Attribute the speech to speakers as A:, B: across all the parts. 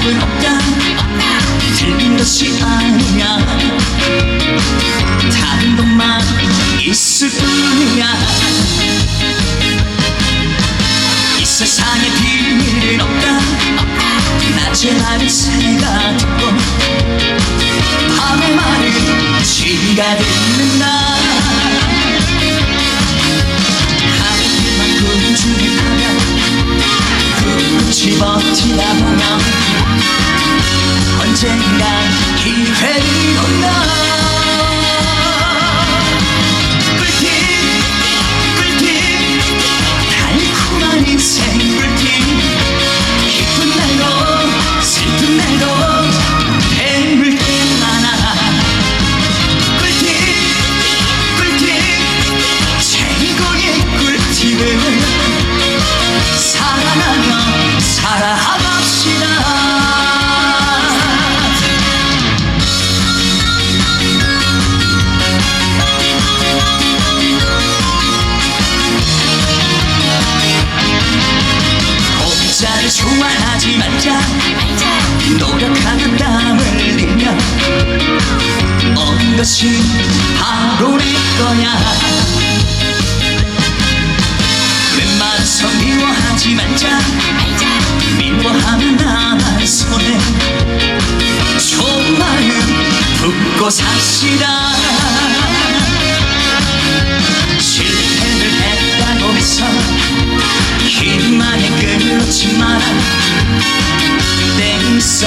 A: 답은 없다 틀린 것이 아니야. 다른 것만 있을 뿐이야. 이 세상에 비밀은 없다. 낮에 나를 새가 듣고 밤에 말을 쥐가 듣고 거야. 웬만해서 미워하지 말자. 미워하면 나만 손해. 속마음 품고 삽시다. 실패를 했다고 해서 희망에 끊지 마라 때 있어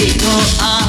A: people are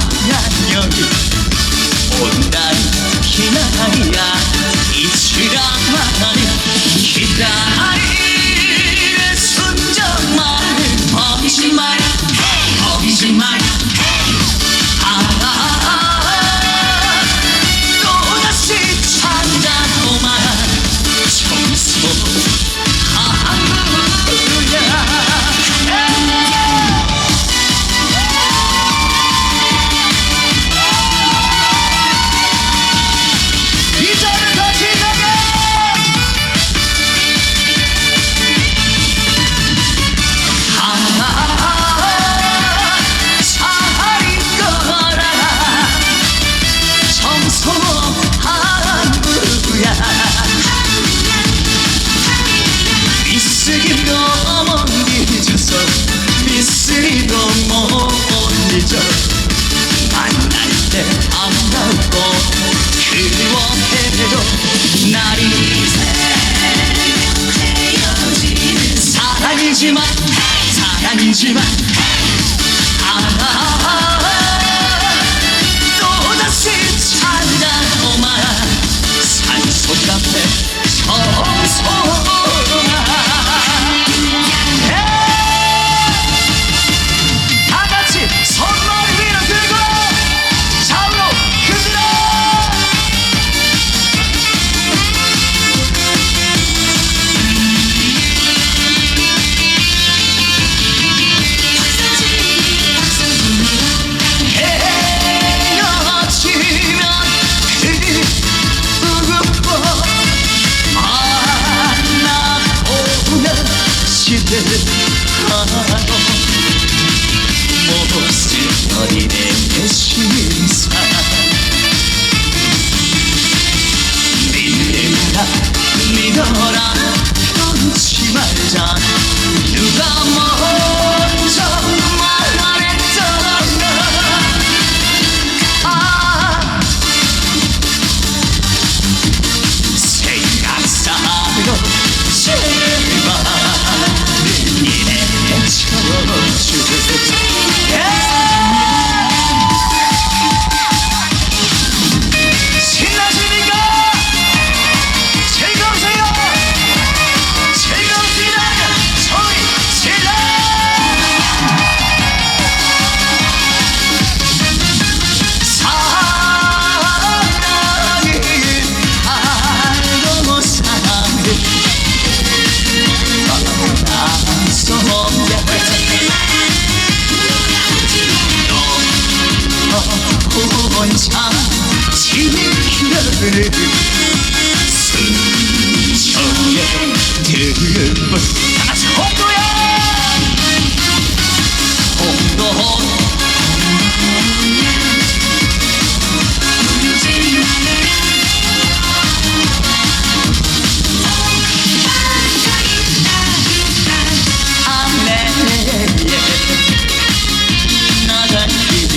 A: sun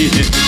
A: Yeah.